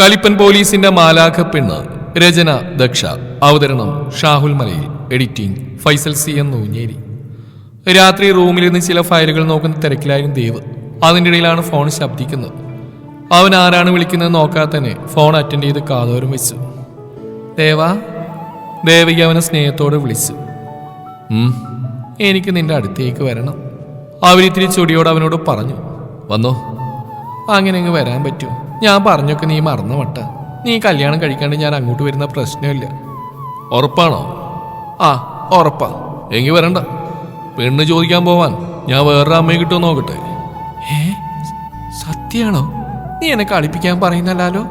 കലിപ്പൻ പോലീസിന്റെ മാലാഖ പെണ്ണ് രചന ദക്ഷ. അവതരണം Shahul Malayil. Editing Faisal C N Noonjeri. രാത്രി റൂമിലിരുന്ന് ചില ഫയലുകൾ നോക്കുന്ന തിരക്കിലായിരുന്നു ദേവ്. അതിന്റെ ഇടയിലാണ് ഫോൺ ശബ്ദിക്കുന്നത്. അവൻ ആരാണ് വിളിക്കുന്നത് നോക്കാതെ തന്നെ ഫോൺ അറ്റൻഡ് ചെയ്ത് കാതോരം വെച്ചു. ദേവാ ദേവിക അവനെ സ്നേഹത്തോടെ വിളിച്ചു. "ഉം, എനിക്ക് നിന്റെ അടുത്തേക്ക് വരണം. അവരിത്തിരി ചൊടിയോട് അവനോട് പറഞ്ഞു വന്നോ. അങ്ങനെ അങ്ങ് വരാൻ പറ്റുമോ ഞാൻ പറഞ്ഞൊക്കെ നീ മറന്നു വട്ട നീ കല്യാണം കഴിക്കാണ്ട് ഞാൻ അങ്ങോട്ട് വരുന്ന പ്രശ്നമില്ല. ഉറപ്പാണോ? ആ ഉറപ്പാ. എങ്കിൽ വരണ്ട. പെണ്ണ് ചോദിക്കാൻ പോവാൻ ഞാൻ വേറൊരു അമ്മയെ കിട്ടുമോ നോക്കട്ടെ. ഏ? സത്യാണോ? നീ എന്നെ കളിപ്പിക്കാൻ പറയുന്നല്ലോ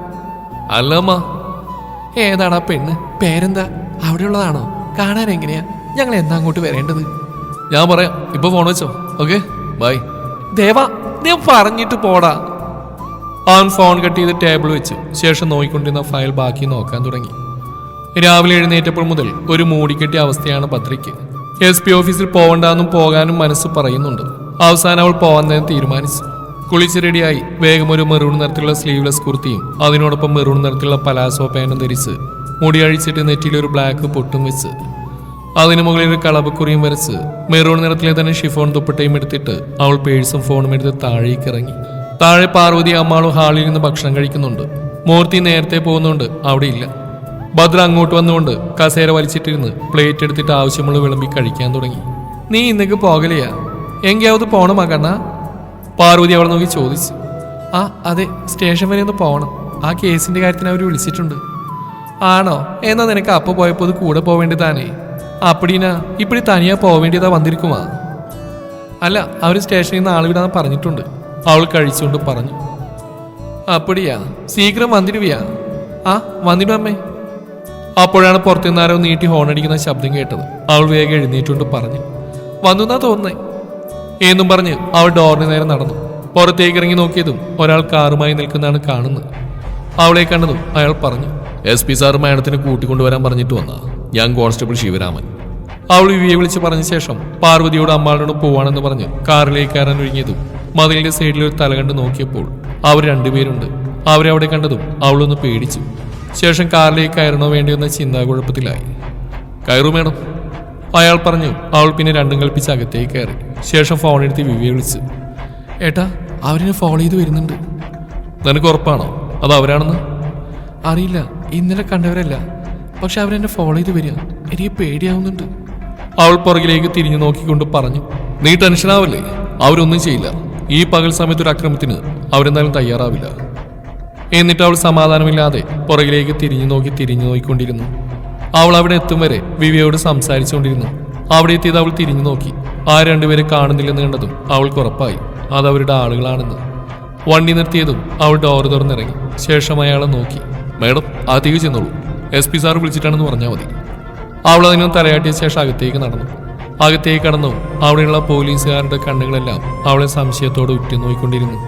അല്ലമ്മ. ഏതാടാ പെണ്ണ്? പേരെന്താ? അവിടെ ഉള്ളതാണോ കാണാൻ എങ്ങനെയാ? ഞങ്ങൾ എന്താ അങ്ങോട്ട് വരേണ്ടത്? ഞാൻ പറയാം. ഇപ്പൊ ഫോൺ വെച്ചോ. ഓക്കെ ബൈ ദേവാ നീ പറഞ്ഞിട്ട് പോടാ. അവൻ ഫോൺ കട്ട് ചെയ്ത് ടേബിൾ വെച്ച് ശേഷം നോക്കിക്കൊണ്ടിരുന്ന ഫയൽ ബാക്കി നോക്കാൻ തുടങ്ങി. രാവിലെ എഴുന്നേറ്റപ്പോൾ മുതൽ ഒരു മൂടിക്കെട്ടിയ അവസ്ഥയാണ് പത്രിക്ക്. എസ് പി ഓഫീസിൽ പോകണ്ടെന്നും പോകാനും മനസ്സ് പറയുന്നുണ്ട്. അവസാനം അവൾ പോകാൻ തീരുമാനിച്ചു. കുളിച്ച് റെഡിയായി വേഗം ഒരു മെറൂൺ നിറത്തിലുള്ള സ്ലീവ്ലെസ് കുർത്തിയും അതിനോടൊപ്പം മെറൂൺ നിറത്തിലുള്ള പലാസോ പാന്റും ധരിച്ച് മുടി അഴിച്ചിട്ട് നെറ്റിയിൽ ഒരു ബ്ലാക്ക് പൊട്ടും വെച്ച്. അതിനു മുകളിൽ ഒരു കളപക്കുറിയും വരച്ച് മെറൂൺ നിറത്തിലെ തന്നെ ഷിഫോൺ ദുപ്പട്ടയും എടുത്തിട്ട് അവൾ പേഴ്സും ഫോണും എടുത്ത് താഴേക്ക് ഇറങ്ങി. താഴെ പാർവതി അമ്മാളും ഹാളിൽ നിന്ന് ഭക്ഷണം കഴിക്കുന്നുണ്ട്. മൂർത്തി നേരത്തെ പോകുന്നുണ്ട്. അവിടെ ഇല്ല. ഭദ്ര അങ്ങോട്ട് വന്നുകൊണ്ട് കസേര വലിച്ചിട്ടിരുന്ന് പ്ലേറ്റ് എടുത്തിട്ട് ആവശ്യമുള്ള വിളമ്പി കഴിക്കാൻ തുടങ്ങി. നീ ഇന്നേക്ക് പോകലെയാ? എങ്കിയാവത് പോണം മകണ്ണ പാർവതി അവളെ നോക്കി ചോദിച്ചു. ആ അതെ സ്റ്റേഷൻ വരെ ഒന്ന് പോകണം ആ കേസിന്റെ കാര്യത്തിന് അവർ വിളിച്ചിട്ടുണ്ട്. ആണോ? എന്നാ നിനക്ക് അപ്പൊ പോയപ്പോൾ അത് കൂടെ പോവേണ്ടതാനേ അപ്പടീനാ ഇപ്പടി തനിയാ പോവേണ്ടിയതാ വന്നിരിക്കുമാ അല്ല അവർ സ്റ്റേഷനിൽ നിന്ന് ആൾ വിടാന്ന് പറഞ്ഞിട്ടുണ്ട്. അവൾ കഴിച്ചുകൊണ്ട് പറഞ്ഞു അപ്പടിയാ സീക്രം വന്നിരുവിയാ ആ വന്നിടും അമ്മേ. അപ്പോഴാണ് പുറത്തുനിന്ന് ആരോ നീട്ടി ഹോണടിക്കുന്ന ശബ്ദം കേട്ടത്. അവൾ വേഗം എഴുന്നേറ്റുകൊണ്ട് പറഞ്ഞു വന്നു എന്നാ തോന്നുന്നേ. എന്നും പറഞ്ഞ് അവൾ ഡോറിന് നേരെ നടന്നു. പുറത്തേക്ക് ഇറങ്ങി നോക്കിയതും ഒരാൾ കാറുമായി നിൽക്കുന്നതാണ് കാണുന്നത്. അവളെ കണ്ടതും അയാൾ പറഞ്ഞു എസ് പി സാർ മാഡത്തിന് കൂട്ടിക്കൊണ്ടുവരാൻ പറഞ്ഞിട്ട് വന്ന. ഞാൻ കോൺസ്റ്റബിൾ ശിവരാമൻ. അവൾ വിവിയെ വിളിച്ച് പറഞ്ഞ ശേഷം പാർവതിയോട് അമ്മാളോട് പോവാണെന്ന് പറഞ്ഞ് കാറിലേക്ക് കയറാൻ ഒരുങ്ങിയതും മതിലിന്റെ സൈഡിൽ ഒരു തല കണ്ട് നോക്കിയപ്പോൾ അവർ രണ്ടുപേരുണ്ട്. അവരെ അവിടെ കണ്ടതും അവളൊന്ന് പേടിച്ചു. ശേഷം കാറിലേക്ക് കയറണോ വേണ്ടിയെന്ന ചിന്താകുഴപ്പത്തിലായി. കയറു മേഡം അയാൾ പറഞ്ഞു. അവൾ പിന്നെ രണ്ടും കൽപ്പിച്ച് അകത്തേക്ക് കയറി. ശേഷം ഫോൺ എടുത്ത് വിവിയെ വിളിച്ചു ഏട്ടാ അവരിനെ ഫോളോ ചെയ്ത് വരുന്നുണ്ട്. നിനക്ക് ഉറപ്പാണോ? അത് അവരാണെന്ന്? അറിയില്ല ഇന്നലെ കണ്ടവരല്ല. പക്ഷെ അവരെന്നെ ഫോളോ ചെയ്ത് വരിക. എനിക്ക് പേടിയാവുന്നുണ്ട്. അവൾ പുറകിലേക്ക് തിരിഞ്ഞു നോക്കിക്കൊണ്ട് പറഞ്ഞു നീ ടെൻഷനാവല്ലേ? അവരൊന്നും ചെയ്യില്ല. ഈ പകൽ സമയത്ത് ഒരു അക്രമത്തിന് അവരെന്തായാലും തയ്യാറാവില്ല. എന്നിട്ട് അവൾ സമാധാനമില്ലാതെ പുറകിലേക്ക് തിരിഞ്ഞു നോക്കി തിരിഞ്ഞു നോക്കിക്കൊണ്ടിരുന്നു അവൾ അവിടെ എത്തും വരെ വിവിയോട് സംസാരിച്ചുകൊണ്ടിരുന്നു. അവിടെ എത്തിയത് അവൾ തിരിഞ്ഞു നോക്കി. ആ രണ്ടുപേരെ കാണുന്നില്ലെന്ന് കണ്ടതും അവൾക്ക് ഉറപ്പായി. അത് അവരുടെ ആളുകളാണെന്ന്. വണ്ടി നിർത്തിയതും അവൾ ഡോർ തുറന്നിറങ്ങി. ശേഷം അയാളെ നോക്കി. മേഡം അകത്തേക്ക് ചെന്നോളൂ. എസ് പി സാർ വിളിച്ചിട്ടാണെന്ന് പറഞ്ഞാൽ മതി. അവൾ അതിനും തലയാട്ടിയ ശേഷം അകത്തേക്ക് നടന്നു. അകത്തേക്ക് കടന്നു. അവിടെയുള്ള പോലീസുകാരുടെ കണ്ണുകളെല്ലാം അവളെ സംശയത്തോടെ ഒറ്റയ്ക്ക്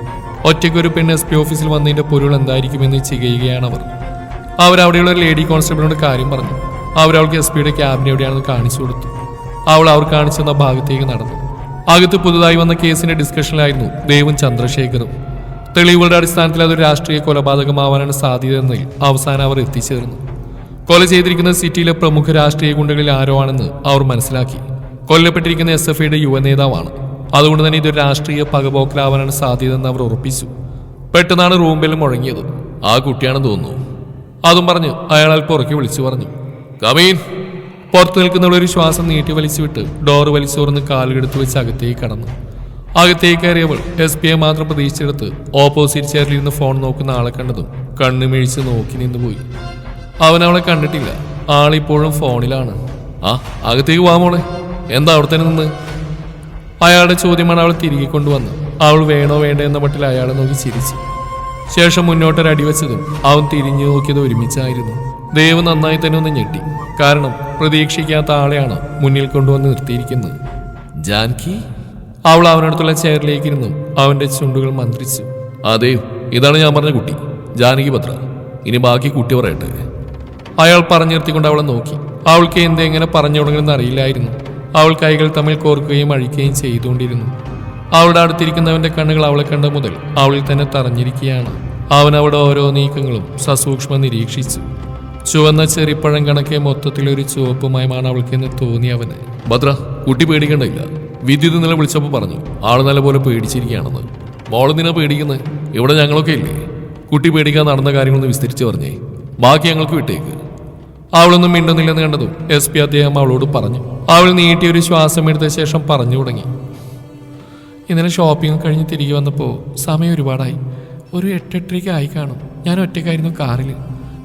ഒറ്റയ്ക്കൊരു പെണ്ണ് എസ് പി ഓഫീസിൽ വന്നതിന്റെ പൊരുൾ എന്തായിരിക്കുമെന്ന് ചികയുകയാണ് അവർ അവരവിടെയുള്ള ലേഡി കോൺസ്റ്റബിളിനോട് കാര്യം പറഞ്ഞു. അവരവൾക്ക് എസ് പിയുടെ ക്യാബിൻ എവിടെയാണെന്ന് കാണിച്ചു കൊടുത്തു. അവൾ അവർ കാണിച്ചു തന്ന ഭാഗത്തേക്ക് നടന്നു. അകത്ത് പുതുതായി വന്ന കേസിന്റെ ഡിസ്കഷനിലായിരുന്നു ദേവും ചന്ദ്രശേഖറും. തെളിവുകളുടെ അടിസ്ഥാനത്തിൽ അതൊരു രാഷ്ട്രീയ കൊലപാതകമാവാനാണ് സാധ്യതയെന്നതിൽ അവസാനം അവർ എത്തിച്ചേർന്നു. കൊല ചെയ്തിരിക്കുന്ന സിറ്റിയിലെ പ്രമുഖ രാഷ്ട്രീയ ഗുണ്ടകളിൽ ആരോ ആണെന്ന് അവർ മനസ്സിലാക്കി. കൊല്ലപ്പെട്ടിരിക്കുന്ന എസ് എഫ് ഐയുടെ യുവ നേതാവാണ്. അതുകൊണ്ട് തന്നെ ഇതൊരു രാഷ്ട്രീയ പകപോക്കലാവാനാണ് സാധ്യതയെന്ന് അവർ ഉറപ്പിച്ചു. പെട്ടെന്നാണ് റൂമിൽ മുഴങ്ങിയത്. ആ കുട്ടിയാണെന്ന് തോന്നുന്നു. അതും പറഞ്ഞ് അയാൾ പുറക്കി വിളിച്ചു പറഞ്ഞു. കമീൻ. പുറത്തു നിൽക്കുന്നവളൊരു ശ്വാസം നീട്ടി വലിച്ചു വിട്ട് വലിച്ചു തുറന്ന് കാലുകെടുത്ത് വെച്ച് അകത്തേക്ക് കടന്നു. അകത്തേക്ക് കയറിയവൾ എസ് പി എ മാത്രം പ്രതീക്ഷിച്ചെടുത്ത് ഓപ്പോസിറ്റ് ചെയറിലിരുന്ന് ഫോൺ നോക്കുന്ന ആളെ കണ്ടതും കണ്ണു മിഴിച്ച് നോക്കി നിന്നുപോയി. അവൻ അവളെ കണ്ടിട്ടില്ല. ആളിപ്പോഴും ഫോണിലാണ്. ആ അകത്തേക്ക് പോവാ മോളെ. എന്താ അവിടെ തന്നെ നിന്ന്? അയാളുടെ ചോദ്യമാണ് അവൾ തിരികെ കൊണ്ടുവന്ന് അവൾ വേണോ വേണ്ട എന്ന മട്ടിൽ അയാളെ നോക്കി ചിരിച്ചു. ശേഷം മുന്നോട്ടൊരു അടിവെച്ചതും അവൻ തിരിഞ്ഞു നോക്കിയത് ഒരുമിച്ചായിരുന്നു. ദേവ് നന്നായി തന്നെ ഒന്ന് ഞെട്ടി. കാരണം പ്രതീക്ഷിക്കാത്ത ആളെയാണ് മുന്നിൽ കൊണ്ടുവന്ന് നിർത്തിയിരിക്കുന്നത്. ജാൻകി? അവൾ അവനടുത്തുള്ള ചെയറിലേക്ക് ഇരുന്നു അവന്റെ ചുണ്ടുകൾ മന്ത്രിച്ചു. അതെ ഇതാണ് ഞാൻ പറഞ്ഞ കുട്ടി. ജാനകി ഭദ്ര ഇനി ബാക്കി കുട്ടി പറയട്ടെ. അയാൾ പറഞ്ഞു നിർത്തിക്കൊണ്ട് അവളെ നോക്കി. അവൾക്ക് എന്തെങ്ങനെ പറഞ്ഞു തുടങ്ങുമെന്ന് അറിയില്ലായിരുന്നു. അവൾ കൈകൾ തമ്മിൽ കോർക്കുകയും അഴിക്കുകയും ചെയ്തുകൊണ്ടിരുന്നു. അവളുടെ അടുത്തിരിക്കുന്നവന്റെ കണ്ണുകൾ അവളെ കണ്ട മുതൽ അവളിൽ തന്നെ തറഞ്ഞിരിക്കുകയാണ്. അവൻ അവിടെ ഓരോ നീക്കങ്ങളും സസൂക്ഷ്മം നിരീക്ഷിച്ചു. ചുവന്ന ചെറിപ്പഴം കണക്കെ മൊത്തത്തിലൊരു ചുവപ്പുമയമാണ് അവൾക്കെന്ന് തോന്നി അവന്. ഭദ്ര കുട്ടി പേടിക്കണ്ടില്ല വിദ്യുത് നില വിളിച്ചപ്പോൾ പറഞ്ഞു ആൾ നല്ല പോലെ പേടിച്ചിരിക്കുകയാണെന്ന്. മോളെന്തിനാ പേടിക്കുന്നത് ഇവിടെ ഞങ്ങളൊക്കെ ഇല്ലേ? കുട്ടി പേടിക്കാൻ നടന്ന കാര്യങ്ങളൊന്ന് വിസ്തരിച്ച് പറഞ്ഞേ. ബാക്കി ഞങ്ങൾക്ക് വിട്ടേക്ക്. അവളൊന്നും മിണ്ടുന്നില്ലെന്ന് കണ്ടതും എസ് പി അദ്ദേഹം അവളോട് പറഞ്ഞു. അവൾ നീട്ടിയൊരു ശ്വാസം എടുത്ത ശേഷം പറഞ്ഞു തുടങ്ങി. ഇന്നലെ ഷോപ്പിംഗ് കഴിഞ്ഞ് തിരികെ വന്നപ്പോൾ സമയം ഒരുപാടായി. ഒരു എട്ടെട്ടരയ്ക്ക് ആയി കാണും. ഞാൻ ഒറ്റയ്ക്കായിരുന്നു കാറിൽ.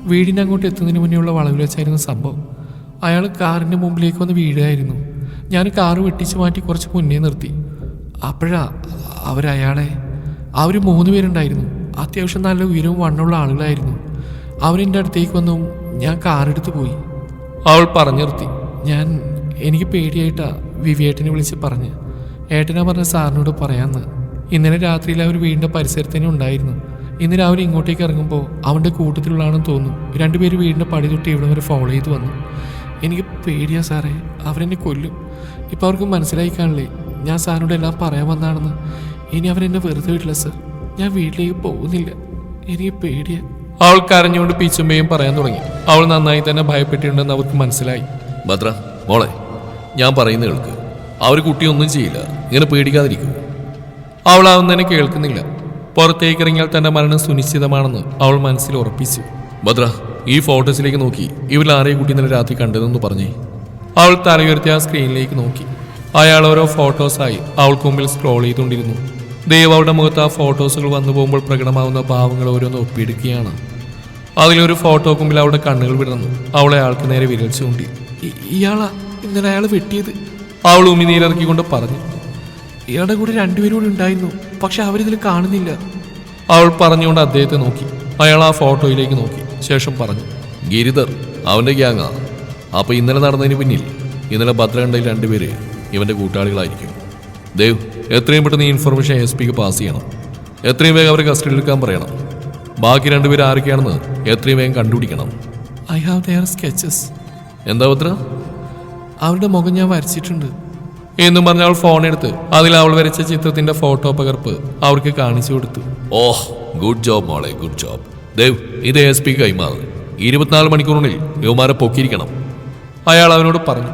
വീടിന്റെ അങ്ങോട്ട് എത്തുന്നതിന് മുന്നേ ഉള്ള വളവിൽ വെച്ചായിരുന്നു സംഭവം. അയാൾ കാറിന്റെ മുമ്പിലേക്ക് വന്ന് വീഴുകയായിരുന്നു ഞാൻ കാറ് വെട്ടിച്ച് മാറ്റി കുറച്ച് മുന്നേ നിർത്തി. അപ്പോഴാ അവരയാളെ. അവർ മൂന്ന് പേരുണ്ടായിരുന്നു. അത്യാവശ്യം നല്ല ഉയരവും വണ്ണമുള്ള ആളുകളായിരുന്നു. അവരെന്റെ അടുത്തേക്ക് വന്നു ഞാൻ കാറെടുത്ത് പോയി. അവൾ പറഞ്ഞു നിർത്തി. ഞാൻ എനിക്ക് പേടിയായിട്ടാ വിവിയേട്ടനെ വിളിച്ച് പറഞ്ഞ്. ഏട്ടനാ പറഞ്ഞ സാറിനോട് പറയാന്ന്. ഇന്നലെ രാത്രിയിൽ അവർ വീടിന്റെ പരിസരത്ത് ഉണ്ടായിരുന്നു. ഇന്ന് രാവിലെ ഇങ്ങോട്ടേക്ക് ഇറങ്ങുമ്പോൾ അവന്റെ കൂട്ടത്തിലുള്ളതാണെന്ന് തോന്നുന്നു. രണ്ടുപേര് വീടിന്റെ പടി തൊട്ട് ഇവിടെ വരെ ഫോളോ ചെയ്ത് വന്നു. എനിക്ക് പേടിയാ സാറേ. അവരെന്നെ കൊല്ലും. ഇപ്പോൾ അവർക്ക് മനസ്സിലായി കാണില്ലേ? ഞാൻ സാറിനോട് എല്ലാം പറയാൻ വന്നാണെന്ന് ഇനി അവരെന്നെ വെറുതെ വിടില്ല സർ. ഞാൻ വീട്ടിലേക്ക് പോകുന്നില്ല. എനിക്ക് പേടിയാ. അവൾ കരഞ്ഞുകൊണ്ട് പിച്ചുമ്പയും പറയാൻ തുടങ്ങി. അവൾ നന്നായി തന്നെ ഭയപ്പെട്ടിട്ടുണ്ടെന്ന് അവർക്ക് മനസ്സിലായി. ഭദ്ര മോളെ ഞാൻ പറയുന്ന കേൾക്ക്. അവർ കുട്ടിയൊന്നും ചെയ്യില്ല. ഇങ്ങനെ പേടിക്കാതിരിക്കും. അവൾ അവൻ തന്നെ കേൾക്കുന്നില്ല. പുറത്തേക്ക് ഇറങ്ങിയാൽ തന്റെ മരണം സുനിശ്ചിതമാണെന്ന് അവൾ മനസ്സിൽ ഉറപ്പിച്ചു. ഭദ്ര ഈ ഫോട്ടോസിലേക്ക് നോക്കി. ഇവരിൽ ആരെയും കുട്ടി ഇന്നലെ രാത്രി കണ്ടതെന്ന് പറഞ്ഞേ. അവൾ തലയുയർത്തി ആ സ്ക്രീനിലേക്ക് നോക്കി. അയാൾ ഓരോ ഫോട്ടോസായി അവൾക്ക് മുമ്പിൽ സ്ക്രോൾ ചെയ്തുകൊണ്ടിരുന്നു. ദൈവ അവളുടെ മുഖത്ത് ആ ഫോട്ടോസുകൾ വന്നു പോകുമ്പോൾ പ്രകടമാവുന്ന ഭാവങ്ങൾ ഓരോന്ന് ഒപ്പിയെടുക്കുകയാണ്. അതിലൊരു ഫോട്ടോ മുമ്പിൽ അവളുടെ കണ്ണുകൾ വിടർന്നു. അവളെ അയാൾക്ക് നേരെ വിരൽ ചൂണ്ടി. ഇയാളാ ഇന്നലെ അയാൾ വെട്ടിയത്. അവൾ ഉമിനീരിറക്കിക്കൊണ്ട് പറഞ്ഞു. ഇയാളുടെ കൂടെ രണ്ടുപേരും കൂടി ഉണ്ടായിരുന്നു പക്ഷെ അവരിതിൽ കാണുന്നില്ല. അവൾ പറഞ്ഞുകൊണ്ട് അദ്ദേഹത്തെ നോക്കി. അയാൾ ആ ഫോട്ടോയിലേക്ക് നോക്കി. ശേഷം പറഞ്ഞു. ഗിരിധർ അവന്റെ ഗ്യാങ്ങാ അപ്പൊ ഇന്നലെ നടന്നതിന് പിന്നിൽ. ഇന്നലെ ഭദ്രകണ്ടയിൽ രണ്ടുപേര് ഇവന്റെ കൂട്ടാളികളായിരിക്കും. ദേവ് എത്രയും പെട്ടെന്ന് ഈ ഇൻഫർമേഷൻ എസ് പിക്ക് പാസ് ചെയ്യണം. എത്രയും വേഗം അവരെ കസ്റ്റഡിയിൽ എടുക്കാൻ പറയണം. ബാക്കി രണ്ടുപേർ ആരൊക്കെയാണെന്ന് എത്രയും വേഗം കണ്ടുപിടിക്കണം. ഐ ഹാവ് ദെയർ സ്കെച്ചസ് എന്താ പത്ര? അവരുടെ മുഖം ഞാൻ വരച്ചിട്ടുണ്ട്. എന്നും പറഞ്ഞ അവൾ ഫോൺ എടുത്ത്. അതിൽ അവൾ വരച്ച ചിത്രത്തിന്റെ ഫോട്ടോ പകർപ്പ് അവർക്ക് കാണിച്ചു കൊടുത്തു. ഓഹ് ഗുഡ് ജോബ് മോളെ ഗുഡ് ജോബ് ദേവ് ഇത് എസ് പി കൈമാറ് ഇരുപത്തിനാല് മണിക്കൂറിനുള്ളിൽ യുവമാരെ പൊക്കിയിരിക്കണം. അയാൾ അവനോട് പറഞ്ഞു.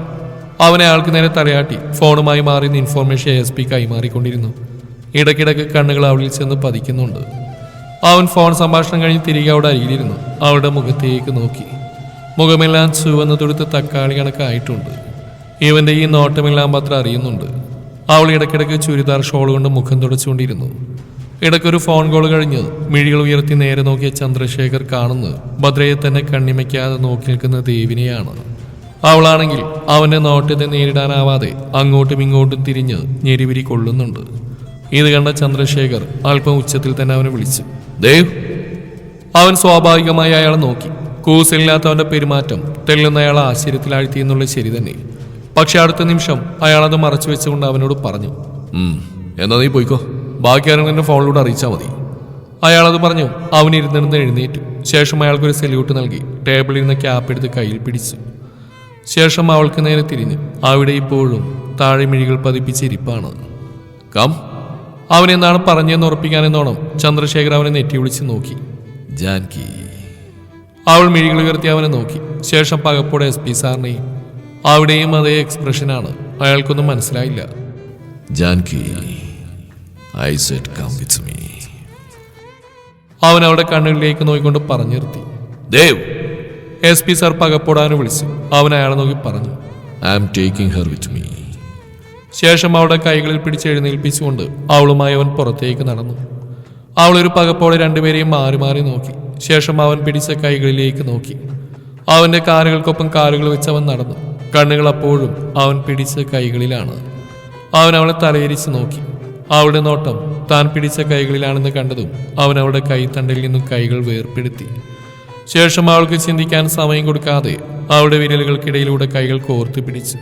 അവനെ അയാൾക്ക് നേരെ തലയാട്ടി. ഫോണുമായി മാറിയുന്ന ഇൻഫോർമേഷൻ എസ് പി കൈമാറിക്കൊണ്ടിരുന്നു. ഇടയ്ക്കിടയ്ക്ക് കണ്ണുകൾ അവളിൽ ചെന്ന് പതിക്കുന്നുണ്ട്. അവൻ ഫോൺ സംഭാഷണം കഴിഞ്ഞ് തിരികെ അവിടെ അരികിലിരുന്നു. അവളുടെ മുഖത്തേക്ക് നോക്കി. മുഖമെല്ലാം ചുവന്ന് തൊടുത്ത് തക്കാളി കണക്കായിട്ടുണ്ട്. ഇവന്റെ ഈ നോട്ടമെല്ലാം മാത്രം അറിയുന്നുണ്ട്. അവൾ ഇടയ്ക്കിടയ്ക്ക് ചുരിദാർ ഷോൾ കൊണ്ട് മുഖം തുടച്ചുകൊണ്ടിരുന്നു. ഇടയ്ക്കൊരു ഫോൺ കോൾ കഴിഞ്ഞ് മിഴികൾ ഉയർത്തി നേരെ നോക്കിയ ചന്ദ്രശേഖർ കാണുന്നു. ഭദ്രയെ തന്നെ കണ്ണിമയ്ക്കാതെ നോക്കി നിൽക്കുന്ന ദേവിനെയാണ്. അവളാണെങ്കിൽ അവന്റെ നോട്ടത്തെ നേരിടാനാവാതെ അങ്ങോട്ടും ഇങ്ങോട്ടും തിരിഞ്ഞ് ഞെരിവിരി കൊള്ളുന്നുണ്ട്. ഇത് കണ്ട ചന്ദ്രശേഖർ അല്പം ഉച്ചത്തിൽ തന്നെ അവനെ വിളിച്ചു. ദേവ് അവൻ സ്വാഭാവികമായി അയാളെ നോക്കി. കൂസില്ലാത്തവന്റെ പെരുമാറ്റം തെല്ലുന്ന അയാളെ ആശ്ചര്യത്തിലാഴ്ത്തി എന്നുള്ളത് ശരി തന്നെ. പക്ഷെ അടുത്ത നിമിഷം അയാൾ അത് മറച്ചു വെച്ചുകൊണ്ട് അവനോട് പറഞ്ഞു എന്നാ നീ പോയിക്കോ. ബാക്കി ആരെങ്കിലും എന്റെ ഫോണിലൂടെ അറിയിച്ചാൽ മതി. അയാളത് പറഞ്ഞു അവൻ ഇരുന്നിരുന്ന് എഴുന്നേറ്റു. ശേഷം അയാൾക്കൊരു സല്യൂട്ട് നൽകി ടേബിളിൽ നിന്ന് ക്യാപ്പ് എടുത്ത് കയ്യിൽ പിടിച്ചു. ശേഷം അവൾക്ക് നേരെ തിരിഞ്ഞു അവിടെ ഇപ്പോഴും താഴെ മിഴികൾ പതിപ്പിച്ചിരിപ്പാണ് കം. എന്താണ് പറഞ്ഞതെന്ന് ഉറപ്പിക്കാനെന്നോണം ചന്ദ്രശേഖർ അവനെ നെറ്റി വിളിച്ച് നോക്കി. ജാൻകി. അവൾ മിഴികൾ ഉയർത്തി അവനെ നോക്കി. ശേഷം പകപ്പോടെ എസ് പി സാറിനെയും അവിടെയും അതേ എക്സ്പ്രഷനാണ് അയാൾക്കൊന്നും മനസ്സിലായില്ല. Janki I said come with me അവൻ അവിടെ കണ്ണുകളിലേക്ക് നോക്കിക്കൊണ്ട് പറഞ്ഞു നിർത്തി ദേവ്! എസ് പി സാർ പകപ്പോടാനും വിളിച്ചു അവൻ അയാളെ നോക്കി പറഞ്ഞു. I am taking her with me ശേഷം അവളുടെ കൈകളിൽ പിടിച്ച് എഴുന്നേൽപ്പിച്ചുകൊണ്ട് അവളുമായി അവൻ പുറത്തേക്ക് നടന്നു. അവളൊരു പകപ്പോടെ രണ്ടുപേരെയും മാറി മാറി നോക്കി. ശേഷം അവൻ പിടിച്ച കൈകളിലേക്ക് നോക്കി. അവന്റെ കാലുകൾക്കൊപ്പം കാലുകൾ വെച്ച് അവൻ നടന്നു. കണ്ണുകൾ അപ്പോഴും അവൻ പിടിച്ച കൈകളിലാണ്. അവൻ അവളെ തലയിരിച്ച് നോക്കി. അവളുടെ നോട്ടം താൻ പിടിച്ച കൈകളിലാണെന്ന് കണ്ടതും അവൻ അവളുടെ കൈത്തണ്ടിൽ നിന്നും കൈകൾ വേർപ്പെടുത്തി. ശേഷം അവൾക്ക് ചിന്തിക്കാൻ സമയം കൊടുക്കാതെ അവളുടെ വിരലുകൾക്കിടയിലൂടെ കൈകൾ കോർത്തു പിടിച്ചു.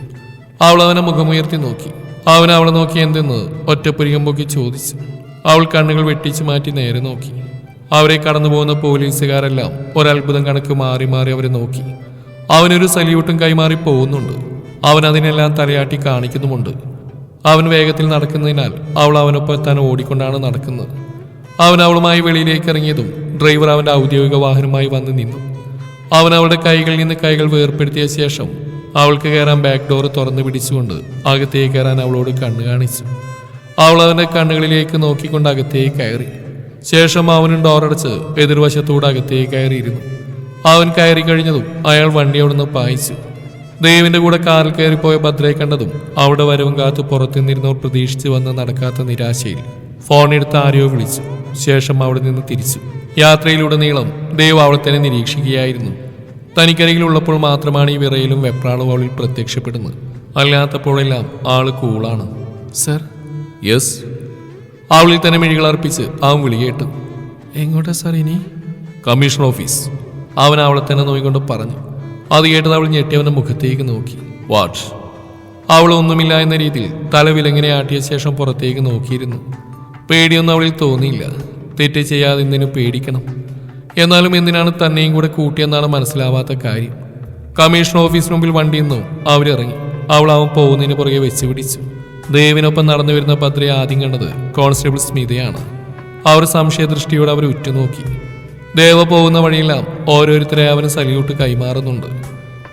അവൾ അവനെ മുഖമുയർത്തി നോക്കി. അവൻ അവളെ നോക്കി എന്തെന്ന് ഒറ്റപ്പുരികം പൊക്കി ചോദിച്ചു. അവൾ കണ്ണുകൾ വെട്ടിച്ചു മാറ്റി നേരെ നോക്കി. അവരെ കടന്നു പോകുന്ന പോലീസുകാരെല്ലാം ഒരത്ഭുതം കണക്ക് മാറി മാറി അവരെ നോക്കി. അവനൊരു സല്യൂട്ടും കൈമാറി പോകുന്നുണ്ട്. അവൻ അതിനെല്ലാം തലയാട്ടി കാണിക്കുന്നുമുണ്ട്. അവൻ വേഗത്തിൽ നടക്കുന്നതിനാൽ അവൾ അവനൊപ്പം താൻ ഓടിക്കൊണ്ടാണ് നടക്കുന്നത്. അവൻ അവളുമായി വെളിയിലേക്ക് ഇറങ്ങിയതും ഡ്രൈവർ അവന്റെ ഔദ്യോഗിക വാഹനമായി വന്ന് നിന്നു. അവൻ അവളുടെ കൈകളിൽ നിന്ന് കൈകൾ വേർപ്പെടുത്തിയ ശേഷം അവൾക്ക് കയറാൻ ബാക്ക് ഡോർ തുറന്നു പിടിച്ചുകൊണ്ട് അകത്തേക്ക് കയറാൻ അവളോട് കണ്ണു കാണിച്ചു. അവൾ അവന്റെ കണ്ണുകളിലേക്ക് നോക്കിക്കൊണ്ട് അകത്തേക്ക് കയറി. ശേഷം അവനും ഡോറടച്ച് എതിർവശത്തൂടെ അകത്തേക്ക് കയറിയിരുന്നു. അവൻ കയറി കഴിഞ്ഞതും അയാൾ വണ്ടി അവിടുന്ന് പായിച്ചു. ദേവിന്റെ കൂടെ കാറിൽ കയറിപ്പോയ ഭദ്രയെ കണ്ടതും അവിടെ വരവും കാത്ത് പുറത്തുനിന്നിരുന്നവർ പ്രതീക്ഷിച്ച് വന്ന് നടക്കാത്ത നിരാശയിൽ ഫോണെടുത്ത് ആരെയോ വിളിച്ചു. ശേഷം അവിടെ നിന്ന് തിരിച്ചു. യാത്രയിലുടനീളം ദേവ് അവളെ തന്നെ നിരീക്ഷിക്കുകയായിരുന്നു. തനിക്കരികിലുള്ളപ്പോൾ മാത്രമാണ് ഈ വിറയിലും വെപ്രാളും അവളിൽ പ്രത്യക്ഷപ്പെടുന്നത്. അല്ലാത്തപ്പോഴെല്ലാം ആൾ കൂളാണ്. സർ? യെസ്. അവളിൽ തന്നെ മിഴികൾ അർപ്പിച്ച് അവൻ വിളി കേട്ടു. എങ്ങോട്ടാ സാർ ഇനി? Commission office. അവൻ അവളെ തന്നെ നോയിക്കൊണ്ട് പറഞ്ഞു. അത് കേട്ടത് അവൾ ഞെട്ടി അവന്റെ മുഖത്തേക്ക് നോക്കി. വാട്ട്? അവൾ ഒന്നുമില്ല എന്ന രീതിയിൽ തല വിലങ്ങനെ ആട്ടിയ ശേഷം പുറത്തേക്ക് നോക്കിയിരുന്നു. പേടിയൊന്നും അവളിൽ തോന്നിയില്ല. തെറ്റ് ചെയ്യാതെ എന്തിനു പേടിക്കണം. എന്നാലും എന്തിനാണ് തന്നെയും കൂടെ കൂട്ടിയെന്നാണ് മനസ്സിലാവാത്ത കാര്യം. കമ്മീഷൻ ഓഫീസിന് മുമ്പിൽ വണ്ടിയിൽ നിന്നും. അവരിറങ്ങി. അവൾ അവൻ പോകുന്നതിന് പുറകെ വെച്ച് പിടിച്ചു. ദേവിനൊപ്പം നടന്നു വരുന്ന ഭദ്രയെ ആദ്യം കണ്ടത് കോൺസ്റ്റബിൾ സ്മിതയാണ്. അവർ സംശയദൃഷ്ടിയോടെ അവർ ഉറ്റുനോക്കി. ദേവ പോകുന്ന വഴിയെല്ലാം ഓരോരുത്തരെ അവന് സല്യൂട്ട് കൈമാറുന്നുണ്ട്.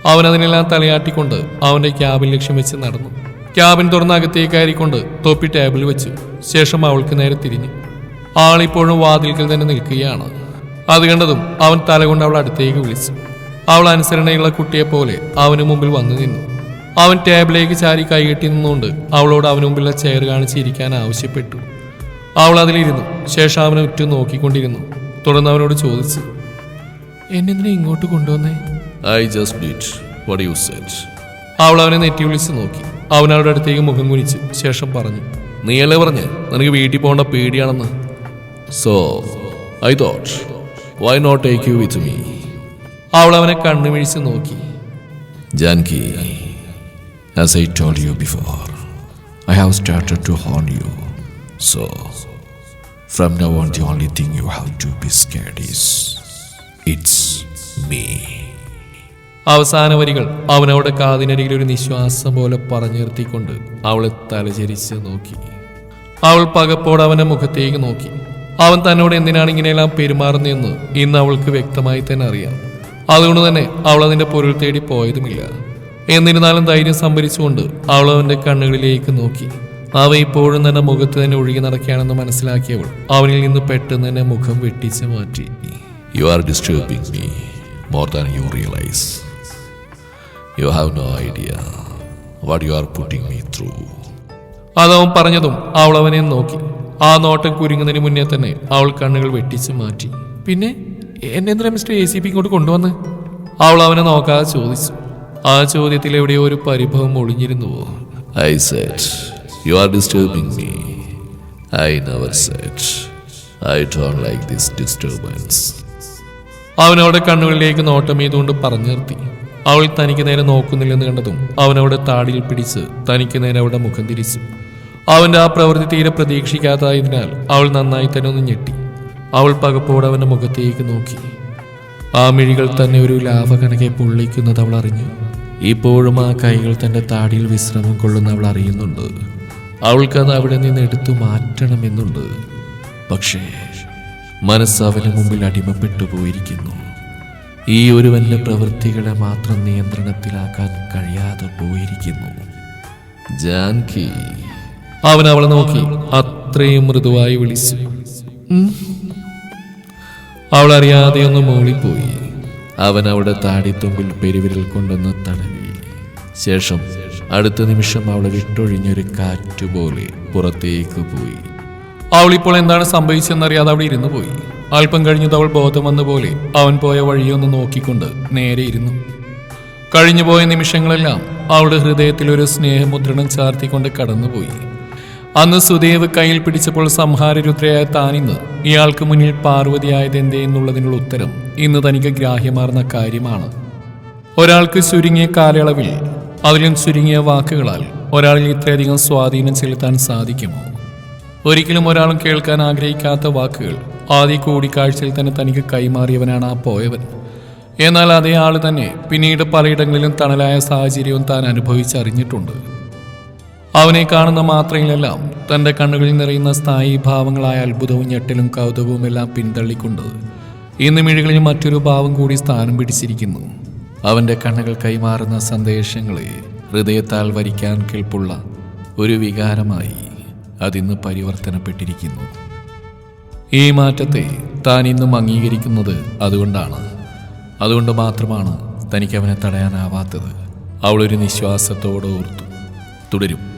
അവൻ അതിനെല്ലാം തലയാട്ടിക്കൊണ്ട് അവന്റെ ക്യാബിൻ ലക്ഷ്യം വെച്ച് നടന്നു. ക്യാബിൻ തുറന്ന് അകത്തേക്ക് കയറിക്കൊണ്ട് തൊപ്പി ടേബിളിൽ വെച്ചു. ശേഷം അവൾക്ക് നേരെ തിരിഞ്ഞു. ആളിപ്പോഴും വാതിൽക്കൽ തന്നെ നിൽക്കുകയാണ്. അത് കണ്ടതും അവൻ തലകൊണ്ട് അവൾ അടുത്തേക്ക് വിളിച്ചു. അവൾ അനുസരണയുള്ള കുട്ടിയെ പോലെ അവന് മുമ്പിൽ വന്നു നിന്നു. അവൻ ടേബിളിലേക്ക് ചാരി കൈകെട്ടി നിന്നുകൊണ്ട് അവളോട് അവന് മുമ്പിലുള്ള ചെയർ കാണിച്ചിരിക്കാൻ ആവശ്യപ്പെട്ടു. അവൾ അതിലിരുന്നു. ശേഷം അവനെ ഉറ്റു നോക്കിക്കൊണ്ടിരുന്നു. തുടർന്ന് അവനോട് ചോദിച്ചു എന്നെന്തിനെ ഇങ്ങോട്ട് കൊണ്ടുവന്നേ? I just what you said അവൾ അവനെ നെറ്റി വിളിച്ച് നോക്കി. അവൻ അവളുടെ അടുത്തേക്ക് മുഖം കുനിച്ച് ശേഷം പറഞ്ഞു നീയല്ലേ പറഞ്ഞ്? നിനക്ക് വീട്ടിൽ പോകേണ്ട പേടിയാണെന്ന്. So I thought why not take you with me അവൾ അവനെ കണ്ണുമിഴിച്ച് നോക്കി. Janki as I told you before I have started to own you so from now on the only thing you have to be scared is it's me അവസാന വരികൾ അവനവിടെ കാതിനരികിൽ ഒരു നിശ്വാസം പോലെ പറഞ്ഞു നിർത്തിക്കൊണ്ട് അവളെ തലചരിച്ച് നോക്കി. അവൾ പകപ്പോടെ അവന്റെ മുഖത്തേക്ക് നോക്കി. അവൻ തന്നോട് എന്തിനാണ് ഇങ്ങനെയെല്ലാം പെരുമാറുന്നതെന്ന് ഇന്ന് അവൾക്ക് വ്യക്തമായി തന്നെ അറിയാം. അതുകൊണ്ട് തന്നെ അവൾ അതിന്റെ പൊരുൾ തേടി പോയതുമില്ല. എന്നിരുന്നാലും ധൈര്യം സംഭരിച്ചുകൊണ്ട് അവൾ അവന്റെ കണ്ണുകളിലേക്ക് നോക്കി. അവ ഇപ്പോഴും തന്നെ മുഖത്ത് തന്നെ ഒഴുകി നടക്കുകയാണെന്ന് മനസ്സിലാക്കിയവൾ അവനിൽ നിന്ന് പെട്ടെന്ന് തന്നെ മുഖം വെട്ടിച്ച് മാറ്റി. You are disturbing me more than you realise you have no idea what you are putting me through അതവൻ പറഞ്ഞതും അവൾ അവനെ നോക്കി. ആ നോട്ടം കുരുങ്ങുന്നതിന് മുന്നേ തന്നെ അവൾ കണ്ണുകൾ വെട്ടിച്ച് മാറ്റി. പിന്നെ എന്നെന്തിനാ മിസ്റ്റർ എ സി പി ഇങ്ങോട്ട് കൊണ്ടുവന്ന്? അവൾ അവനെ നോക്കാതെ ചോദിച്ചു. ആ ചോദ്യത്തിൽ എവിടെയോ ഒരു പരിഭവം ഒളിഞ്ഞിരുന്നുവോ I said you are disturbing me I never said I don't like this disturbance അവനവിടെ കണ്ണുകളിലേക്ക് നോട്ടം ചെയ്തുകൊണ്ട് പറഞ്ഞു നിർത്തി. അവൾ തനിക്ക് നേരെ നോക്കുന്നില്ലെന്ന് കണ്ടതും അവനവിടെ താടിയിൽ പിടിച്ച് തനിക്ക് നേരെ അവിടെ മുഖം തിരിച്ചു. അവന്റെ ആ പ്രവൃത്തി തീരെ പ്രതീക്ഷിക്കാത്തതിനാൽ അവൾ നന്നായി തന്നെ ഒന്ന് ഞെട്ടി. അവൾ പകപ്പോടെ അവന്റെ മുഖത്തേക്ക് നോക്കി. ആ മിഴികൾ തന്നെ ഒരു ലാഭകണക്കെ പൊള്ളിക്കുന്നത് അവൾ അറിഞ്ഞു. ഇപ്പോഴും ആ കൈകൾ തന്റെ താടിയിൽ വിശ്രമം കൊള്ളുന്ന അവൾ അറിയുന്നുണ്ട്. അവൾക്കത് അവിടെ നിന്ന് എടുത്തു മാറ്റണമെന്നുണ്ട്. പക്ഷേ മനസ്സ് മുമ്പിൽ അടിമപ്പെട്ടു പോയിരിക്കുന്നു. ഈ ഒരുവന്റെ പ്രവൃത്തികളെ മാത്രം നിയന്ത്രണത്തിലാക്കാൻ കഴിയാതെ പോയിരിക്കുന്നു. ജാൻകി. അവൻ അവളെ നോക്കി. അത്രയും മൃദുവായി വിളിച്ചു. അവൾ അറിയാതെ ഒന്ന് മൂളിപ്പോയി. അവൻ അവളുടെ താടിത്തുമ്പിൽ പെരുവിരൽ കൊണ്ടൊന്ന് തടവി. ശേഷം അടുത്ത നിമിഷം അവളെ വിട്ടൊഴിഞ്ഞൊരു കാറ്റുപോലെ പുറത്തേക്ക് പോയി. അവൾ ഇപ്പോൾ എന്താണ് സംഭവിച്ചതെന്നറിയാതെ അവിടെ ഇരുന്നു പോയി. അല്പം കഴിഞ്ഞത് അവൾ ബോധം വന്ന പോലെ അവൻ പോയ വഴിയൊന്ന് നോക്കിക്കൊണ്ട് നേരെ ഇരുന്നു. കഴിഞ്ഞുപോയ നിമിഷങ്ങളെല്ലാം അവളുടെ ഹൃദയത്തിൽ ഒരു സ്നേഹമുദ്രണം ചാർത്തിക്കൊണ്ട് കടന്നുപോയി. അന്ന് സുദേവ് കയ്യിൽ പിടിച്ചപ്പോൾ സംഹാരരുദ്രയായ താനിന്ന് ഇയാൾക്ക് മുന്നിൽ പാർവതിയായത് എന്തേ എന്നുള്ളതിനുള്ള ഉത്തരം ഇന്ന് തനിക്ക് ഗ്രാഹ്യമാർന്ന കാര്യമാണ്. ഒരാൾക്ക് ചുരുങ്ങിയ കാലയളവിൽ അതിലും ചുരുങ്ങിയ വാക്കുകളാൽ ഒരാളിൽ ഇത്രയധികം സ്വാധീനം ചെലുത്താൻ സാധിക്കുമോ? ഒരിക്കലും ഒരാളും കേൾക്കാൻ ആഗ്രഹിക്കാത്ത വാക്കുകൾ ആദ്യ കൂടിക്കാഴ്ചയിൽ തന്നെ തനിക്ക് കൈമാറിയവനാണ് ആ പോയവൻ. എന്നാൽ അതേ ആൾ തന്നെ പിന്നീട് പലയിടങ്ങളിലും തണലായ സാഹചര്യവും താൻ അനുഭവിച്ചറിഞ്ഞിട്ടുണ്ട്. അവനെ കാണുന്ന മാത്രയിലെല്ലാം തന്റെ കണ്ണുകളിൽ നിറയുന്ന സ്ഥായി ഭാവങ്ങളായ അത്ഭുതവും ഞെട്ടലും കൗതുകവും എല്ലാം പിന്തള്ളിക്കൊണ്ട് ഇന്ന് മിഴികളിൽ മറ്റൊരു ഭാവം കൂടി സ്ഥാനം പിടിച്ചിരിക്കുന്നു. അവന്റെ കണ്ണുകൾ കൈമാറുന്ന സന്ദേശങ്ങളെ ഹൃദയത്താൽ വരിക്കാൻ കേൾപ്പുള്ള ഒരു വികാരമായി അതിന്ന് പരിവർത്തനപ്പെട്ടിരിക്കുന്നു. ഈ മാറ്റത്തെ താൻ ഇന്നും അംഗീകരിക്കുന്നത് അതുകൊണ്ടാണ്. അതുകൊണ്ട് മാത്രമാണ് തനിക്ക് അവനെ തടയാനാവാത്തത്. അവളൊരു നിശ്വാസത്തോടെ ഓർത്തു തുടരും.